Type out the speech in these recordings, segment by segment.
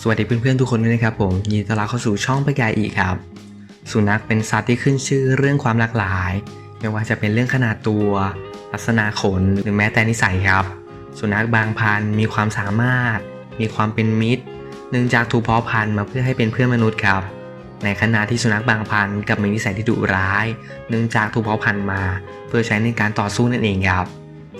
สวัสดีเพื่อนๆทุกคนด้วยนะครับผมยินดีต้อนรับเข้าสู่ช่องปะกายอีกครับ สุนัขเป็นสัตว์ที่ขึ้นชื่อเรื่องความหลากหลาย ไม่ว่าจะเป็นเรื่องขนาดตัว ลักษณะขนหรือแม้แต่นิสัยครับ สุนัขบางพันธุ์มีความสามารถ มีความเป็นมิตร เนื่องจากถูกเพาะพันธุ์มาเพื่อให้เป็นเพื่อนมนุษย์ครับ ในขณะที่สุนัขบางพันธุ์กับมีนิสัยที่ดุร้าย เนื่องจากถูกเพาะพันธุ์มา เพื่อใช้ในการต่อสู้นั่นเองครับ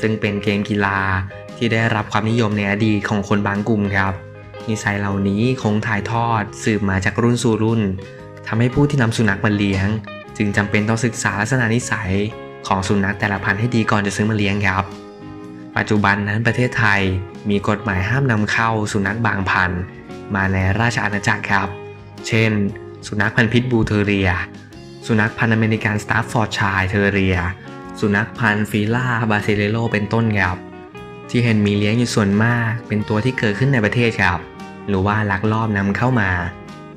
ซึ่งเป็นเกมกีฬาที่ได้รับความนิยมในอดีตของคนบางกลุ่มครับ นิสัยเหล่านี้คงถ่ายทอดสืบมาจากรุ่นสู่รุ่นทำให้ผู้ที่นำสุนัขมาเลี้ยง จึงจำเป็นต้องศึกษาลักษณะนิสัยของสุนัขแต่ละพันธุ์ให้ดีก่อนจะซื้อมาเลี้ยงครับ ปัจจุบันนั้นประเทศไทยมีกฎหมายห้ามนำเข้าสุนัขบางพันธุ์มาในราชอาณาจักรครับ เช่น สุนัขพันธุ์พิทบูเทอเรีย สุนัขพันธุ์อเมริกันสตาฟฟอร์ดชายเทอเรีย สุนัขพันธุ์ฟิล่าบาซิเลโลเป็นต้นครับ ที่เห็นมีเลี้ยงอยู่ส่วนมาก เป็นตัวที่เกิดขึ้นในประเทศครับ หรือว่าลักลอบนำเข้ามา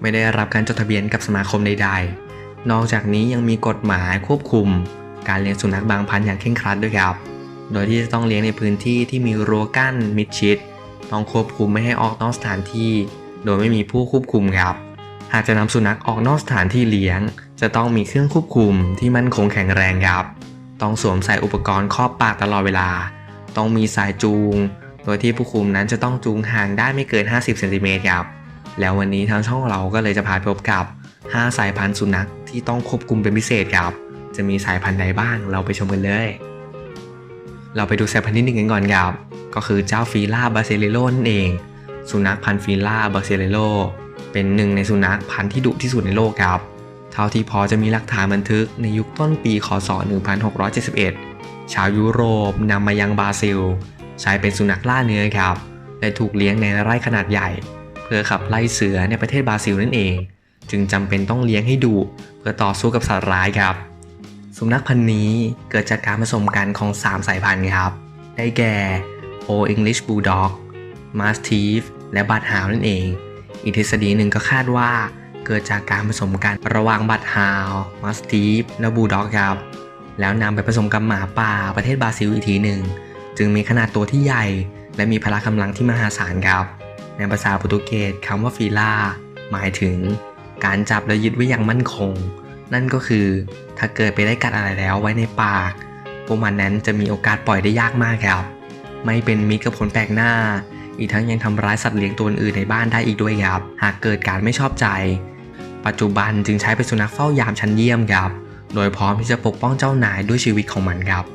ไม่ได้รับการจดทะเบียนกับสมาคมใด ๆ นอกจากนี้ยังมีกฎหมายควบคุม การเลี้ยงสุนัขบางพันธุ์อย่างเคร่งครัดด้วยครับ โดยที่จะต้องเลี้ยงในพื้นที่ที่มีรั้วกั้นมิดชิด ต้องควบคุมไม่ให้ออกนอกสถานที่ โดยไม่มีผู้ควบคุมครับ หากจะนำสุนัขออกนอกสถานที่เลี้ยง จะต้องมีเครื่องควบคุมที่มั่นคงแข็งแรงครับ ต้องสวมใส่อุปกรณ์ครอบปากตลอดเวลา ต้องมีสายจูง โดยที่ผู้คุมนั้นจะต้องจูงห่างได้ไม่เกิน 50เซนติเมตรครับ แล้ววันนี้ทางช่องเราก็เลยจะพาพบกับ 5 สายพันธุ์สุนัขที่ต้องควบคุมเป็นพิเศษครับ จะมีสายพันธุ์ใดบ้างเราไปชมกันเลย เราไปดูสายพันธุ์ที่หนึ่งกันก่อนครับ ก็คือเจ้าฟีล่าบาเซเลโลนั่นเอง สุนัขพันธุ์ฟีล่าบาเซเลโล เป็นหนึ่งในสุนัขพันธุ์ที่ดุที่สุดในโลกครับ เท่าที่พอจะมีหลักฐานบันทึกในยุคต้นปีคศ 1671 ชาวยุโรปนำมายังบราซิล ใช้เป็นสุนัขล่าเนื้อครับ และถูกเลี้ยงในไร่ขนาดใหญ่ เพื่อขับไล่เสือในประเทศบราซิลนั่นเอง จึงจำเป็นต้องเลี้ยงให้ดุเพื่อต่อสู้กับสัตว์ร้ายครับ สุนัขพันธุ์นี้เกิดจากการผสมกันของ 3 สายพันธุ์ครับ ได้แก่ O English Bulldog Mastiff และบัตฮาวนั่นเอง อีกทฤษฎีหนึ่งก็คาดว่า เกิดจากการผสมกันระหว่างบัตฮาวมัสตีฟและบูลด็อกครับแล้วนำไปผสมกับหมาป่าประเทศบราซิลอีกทีหนึ่ง จึงมีขนาดตัวที่ใหญ่ และมีพละกำลังที่มหาศาลครับ ในภาษาโปรตุเกสคำว่าฟีล่าหมายถึง การจับและยึดไว้อย่างมั่นคง นั่นก็คือ ถ้าเกิดไปได้กัดอะไรแล้วไว้ในปาก พวกมันนั้นจะมีโอกาสปล่อยได้ยากมากครับ ไม่เป็นมิตรกับคนแปลกหน้า อีกทั้งยังทำร้ายสัตว์เลี้ยงตัวอื่นในบ้านได้อีกด้วยครับ หากเกิดการไม่ชอบใจ ปัจจุบันจึงใช้เป็นสุนัขเฝ้ายามชั้นเยี่ยมครับ โดยพร้อมที่จะปกป้องเจ้านายด้วยชีวิตของมันครับ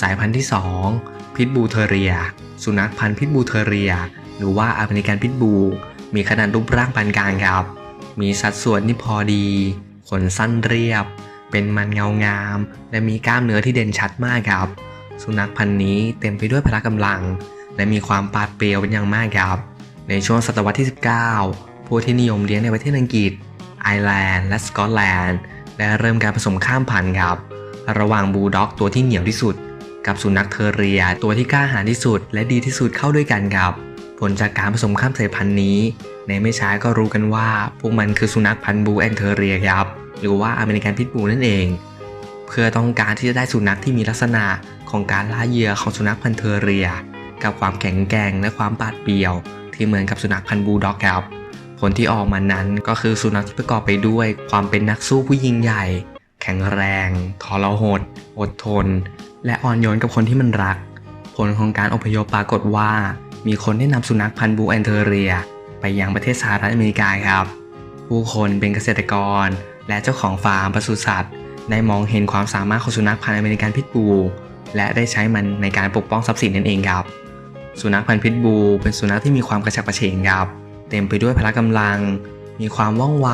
สายพันธุ์ที่ 2 พิทบูเทเรีย สุนัขพันธุ์พิทบูเทเรีย หรือว่าอเมริกันพิทบูมีขนาดรูปร่างปานกลางครับ มีสัดส่วนที่พอดี ขนสั้นเรียบ เป็นมันเงางาม และมีกล้ามเนื้อที่เด่นชัดมากครับ สุนัขพันธุ์นี้เต็มไปด้วยพละกำลัง และมีความปาดเปรียวเป็นอย่างมากครับ ในช่วงศตวรรษที่ 19 ผู้ที่นิยมเลี้ยงในประเทศอังกฤษ ไอร์แลนด์ และสกอตแลนด์ได้เริ่มการผสมข้ามพันธุ์ครับ ระหว่างบูลด็อกตัวที่เหนียวที่สุด กับสุนัขเทอร์เรีย ตัวที่กล้าหาญที่สุด และดีที่สุดเข้าด้วยกันครับ ผลจากการผสมข้ามสายพันธุ์นี้ ในไม่ช้าก็รู้กันว่า พวกมันคือสุนัขพันธุ์บูแอนเทอเรียครับ หรือว่าอเมริกันพิทบูนั่นเอง เพื่อต้องการที่จะได้สุนัขที่มีลักษณะของการล่าเหยื่อของสุนัขพันธุ์เทอเรีย กับความแข็งแกร่งและความปาดเปรียว ที่เหมือนกับสุนัขพันธุ์บูลด็อกครับ ผลที่ออกมานั้นก็คือสุนัขที่ประกอบไปด้วย ความเป็นนักสู้ผู้ยิ่งใหญ่ แข็งแรง ทรหด อดทน และอ่อนโยนกับคนที่มันรัก ผลของการอพยพปรากฏว่า มีคนได้นำสุนัขพันธุ์บูแอนเทอเรีย ไปยังประเทศสหรัฐอเมริกาครับ ผู้คนเป็นเกษตรกร และเจ้าของฟาร์มปศุสัตว์ ได้มองเห็นความสามารถของสุนัขพันธุ์อเมริกันพิทบูและได้ใช้มันในการปกป้องทรัพย์สินนั่นเองครับ สุนัขพันธุ์พิทบูเป็นสุนัขที่มีความกระฉับกระเฉงครับ เต็มไปด้วยพละกำลัง มีความว่องไว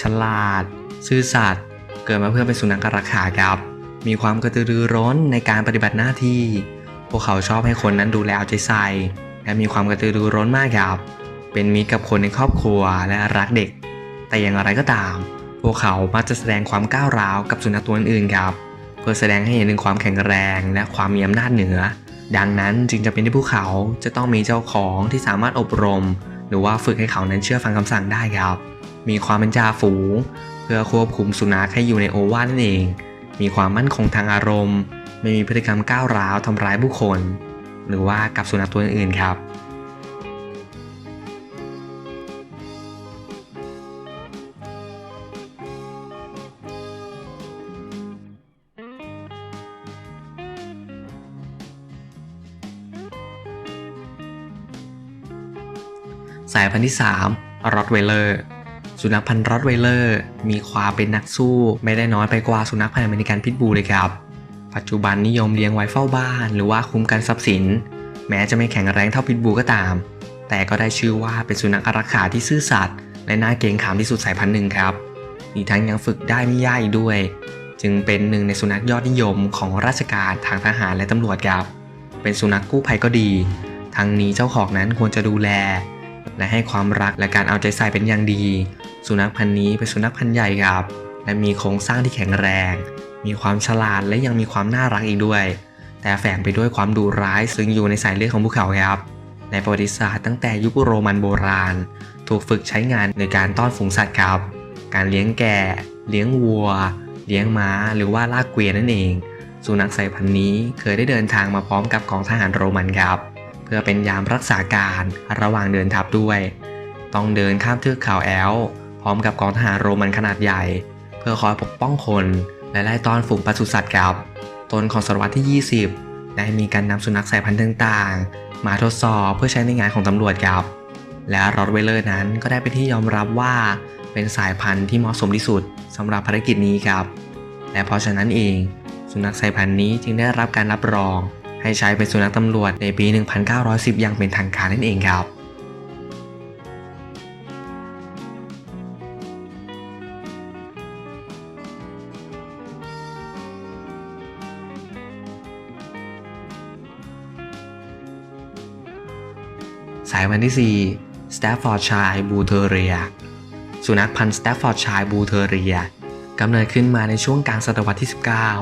ฉลาด ซื่อสัตย์ เกิดมาเพื่อเป็นสุนัขรักขาครับ มีความกระตือรือร้นในการปฏิบัติหน้าที่ วกเขาชอบให้คนนั้นดูแลเอาใจใส่ และมีความกระตือรือร้นมากครับ เป็นมิตรกับคนในครอบครัวและรักเด็ก แต่อย่างไรก็ตาม พวกเขามักจะแสดงความก้าวร้าวกับสุนัขตัวอื่นๆครับ เพื่อแสดงให้เห็นถึงความแข็งแรงและความมีอำนาจเหนือ ดังนั้นจึงจะเป็นที่พวกเขาจะต้องมีเจ้าของที่สามารถอบรม หรือว่าฝึกให้เขานั้นเชื่อฟังคำสั่งได้ครับ มีความเป็นจ่าฝูง เพื่อควบคุมสุนัขให้อยู่ในโอวาทนั่นเอง มีความมั่นคงทางอารมณ์ ไม่มีพฤติกรรมก้าวร้าวทำร้ายผู้คนหรือว่ากับสุนัขตัวอื่นๆครับสายพันธุ์ที่3รอตไวเลอร์สุนัขพันธุ์รอตไวเลอร์มีความเป็นนักสู้ ไม่ได้น้อยไปกว่าสุนัขพันธุ์อเมริกันพิทบูลเลยครับ ปัจจุบันนิยมเลี้ยงไว้เฝ้าบ้าน หรือว่าคุ้มกันทรัพย์สิน แม้จะไม่แข็งแรงเท่าพิทบูก็ตาม แต่ก็ได้ชื่อว่าเป็นสุนัขอารักขาที่ซื่อสัตย์และน่าเกรงขามที่สุดสายพันธุ์หนึ่งครับอีกทั้งยังฝึกได้ไม่ยากอีกด้วย จึงเป็นหนึ่งในสุนัขยอดนิยมของราชการทางทหารและตำรวจครับ เป็นสุนัขกู้ภัยก็ดี ทั้งนี้เจ้าของนั้นควรจะดูแล และให้ความรักและการเอาใจใส่เป็นอย่างดี สุนัขพันธุ์นี้เป็นสุนัขพันธุ์ใหญ่ครับ และมีโครงสร้างที่แข็งแรง มีความฉลาดและยังมีความน่ารักอีกด้วย แต่แฝงไปด้วยความดุร้ายซึ่งอยู่ในสายเลือดของพวกเขาครับ ในประวัติศาสตร์ตั้งแต่ยุคโรมันโบราณ ถูกฝึกใช้งานในการต้อนฝูงสัตว์ครับ การเลี้ยงแกะ เลี้ยงวัว เลี้ยงม้า หรือว่าลากเกวียนนั่นเอง สุนัขสายพันธุ์นี้เคยได้เดินทางมาพร้อมกับกองทหารโรมันครับ เพื่อเป็นยามรักษาการระหว่างเดินทัพด้วย ต้องเดินข้ามเทือกเขาแอลพร้อมกับกองทหารโรมันขนาดใหญ่ เพื่อคอยปกป้องคน และไล่ต้อนฝูงปศุสัตว์ครับตนของศตวรรษที่ 20 ได้มีการนำสุนัขสายพันธุ์ต่างๆ มาทดสอบเพื่อใช้ในงานของตำรวจครับ และรอดไวเลอร์นั้นก็ได้เป็นที่ยอมรับว่าเป็นสายพันธุ์ที่เหมาะสมที่สุดสำหรับภารกิจนี้ครับ และเพราะฉะนั้นเอง สุนัขสายพันธุ์นี้จึงได้รับการรับรอง ให้ใช้เป็นสุนัขตำรวจในปี 1910 อย่างเป็นทางการนั่นเองครับ สายพันธุ์ที่4 Staffordshire b u l l Terrier สุนัขพันธุ์ Staffordshire b u l l Terrier กำเนิดขึ้นมาในช่วงกลางศตวรรษที่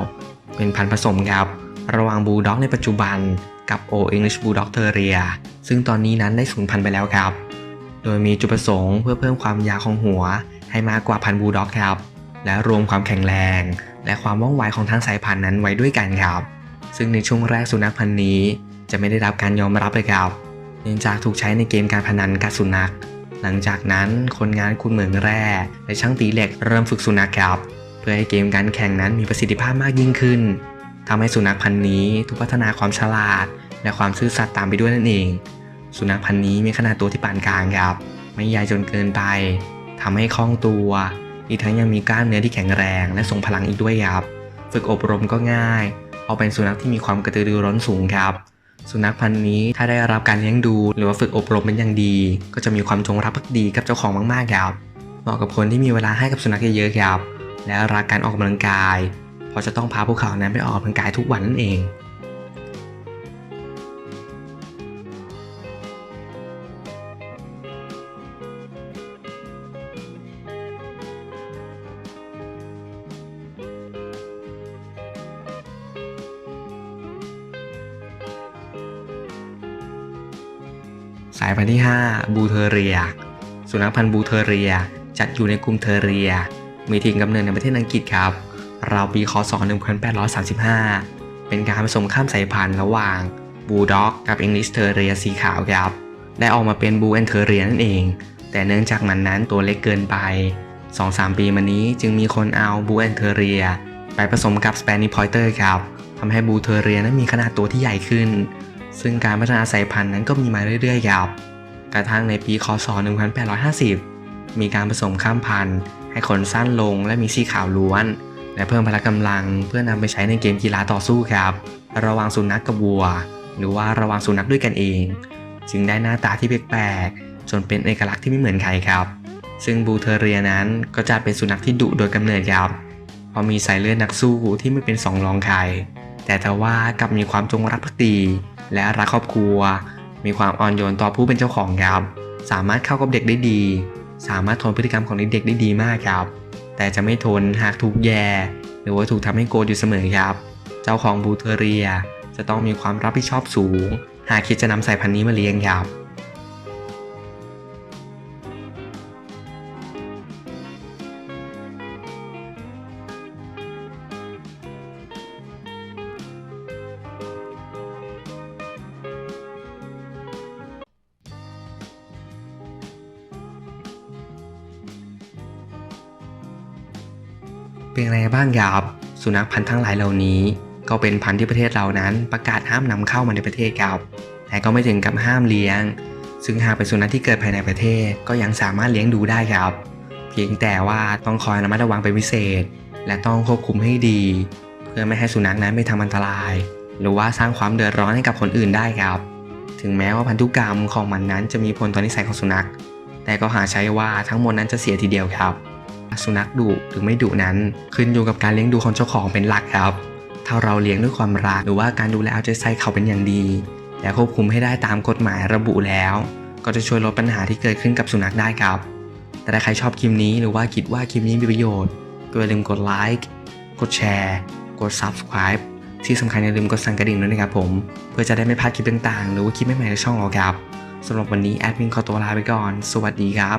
19 เป็นพันธุ์ผสมครับระหว่างบูลด็อกในปัจจุบันกับ Old English Bulldog Terrier ซึ่งตอนนี้นั้นได้สูญพันธุ์ไปแล้วครับ โดยมีจุดประสงค์เพื่อเพิ่มความยาวของหัวให้มากกว่าพันธุ์บูลด็อกครับ และรวมความแข็งแรง และความว่องไวของทั้งสายพันธุ์นั้นไว้ด้วยกันครับ ซึ่งในช่วงแรกสุนัขพันธุ์นี้จะไม่ได้รับการยอมรับเลยครับ เนื่องจากถูกใช้ในเกมการพนันกับสุนัข หลังจากนั้นคนงานคุณเหมืองแร่และช่างตีเหล็กเริ่มฝึกสุนัขครับ เพื่อให้เกมการแข่งนั้นมีประสิทธิภาพมากยิ่งขึ้นทำให้สุนัขพันธุ์นี้ถูกพัฒนาความฉลาด และความซื่อสัตย์ตามไปด้วยนั่นเอง สุนัขพันธุ์นี้มีขนาดตัวที่ปานกลางครับ ไม่ใหญ่จนเกินไปทำให้คล่องตัว อีกทั้งยังมีกล้ามเนื้อที่แข็งแรง และทรงพลังอีกด้วยครับ ฝึกอบรมก็ง่ายเพราเป็นสุนัขที่มีความกระตือรือร้นสูงครับ สุนัขพันธุ์นี้ถ้าได้รับการเลี้ยงดู หรือว่าฝึกอบรมเป็นอย่างดี ก็จะมีความจงรักภักดีกับเจ้าของมากๆครับเหมาะกับคนที่มีเวลาให้กับสุนัขเยอะๆครับและรักการออกกำลังกาย เพราะจะต้องพาพวกเขานั้นไปออกกำลังกายทุกวันนั่นเองายพันธุ์ที่ 5 บูเทเรีย สุนัขพันธุ์บูเทเรีย จัดอยู่ในกลุ่มเทเรีย มีถิ่นกำเนิดในประเทศอังกฤษครับ ราวปีคศ 1835 เป็นการผสมข้ามสายพันธุ์ระหว่างบูด็อกกับอังกฤษเทเรียสีขาวครับ ได้ออกมาเป็นบูแอนเทเรียนั่นเอง แต่เนื่องจากมันนั้นตัวเล็กเกินไป 2-3 ปีมานี้จึงมีคนเอาบูแอนเทเรียไปผสมกับสเปนิพอยเตอร์ครับทำให้บูเทเรียนั้นมีขนาดตัวที่ใหญ่ขึ้น ซึ่งการพัฒนาสายพันธุ์นั้นก็มีมาเรื่อยๆครับกระทั่งในปีคศ 1850 มีการผสมข้ามพันธุ์ ให้ขนสั้นลงและมีสีขาวล้วน และเพิ่มพละกำลังเพื่อนำไปใช้ในเกมกีฬาต่อสู้ครับ ระหว่างสุนัขกับวัว หรือว่าระหว่างสุนัขด้วยกันเอง จึงได้หน้าตาที่แปลกๆจนเป็นเอกลักษณ์ที่ไม่เหมือนใครครับ ซึ่งบูเทเรียนั้นก็จะเป็นสุนัขที่ดุโดยกำเนิดครับพราะมีสายเลือดนักสู้ที่ไม่เป็นสองรองใครแต่ทว่ากลับมีความจงรักภักดี และรักครอบครัว มีความอ่อนโยนต่อผู้เป็นเจ้าของครับ สามารถเข้ากับเด็กได้ดี สามารถทนพฤติกรรมของเด็กได้ดีมากครับ แต่จะไม่ทนหากถูกแย่ หรือว่าถูกทำให้โกรธอยู่เสมอครับ เจ้าของบูเทเรีย จะต้องมีความรับผิดชอบสูง หากคิดจะนำสายพันธุ์นี้มาเลี้ยงครับ เป็นไงบ้างครับสุนัขพันธุ์ทั้งหลายเหล่านี้ ก็เป็นพันธุ์ที่ประเทศเรานั้น ประกาศห้ามนำเข้ามาในประเทศครับแต่ก็ไม่ถึงกับห้ามเลี้ยง ซึ่งหากเป็นสุนัขที่เกิดภายในประเทศ ก็ยังสามารถเลี้ยงดูได้ครับ เพียงแต่ว่าต้องคอยระมัดระวังเป็นพิเศษ และต้องควบคุมให้ดี เพื่อไม่ให้สุนัขนั้นไปทำอันตราย หรือว่าสร้างความเดือดร้อนให้กับคนอื่นได้ครับ ถึงแม้ว่าพันธุกรรมของมันนั้นจะมีผลต่อนิสัยของสุนัข แต่ก็หาใช้ว่าทั้งหมดนั้นจะเสียทีเดียวครับ สุนัขดุหรือไม่ดุนั้น ขึ้นอยู่กับการเลี้ยงดูของเจ้าของเป็นหลักครับ ถ้าเราเลี้ยงด้วยความรักหรือว่าการดูแลเอาใจใส่เขาเป็นอย่างดี และควบคุมให้ได้ตามกฎหมายระบุแล้ว ก็จะช่วยลดปัญหาที่เกิดขึ้นกับสุนัขได้ครับ แต่ถ้าใครชอบคลิปนี้หรือว่าคิดว่าคลิปนี้มีประโยชน์ก็อย่าลืมกดไลค์กดแชร์กด subscribe ที่สำคัญอย่าลืมกดสั่นกระดิ่งด้วยนะครับผม เพื่อจะได้ไม่พลาดคลิปต่างๆ หรือว่าคลิปใหม่ๆในช่องเราครับสำหรับวันนี้แอดมินขอตัวลาไปก่อน สวัสดีครับ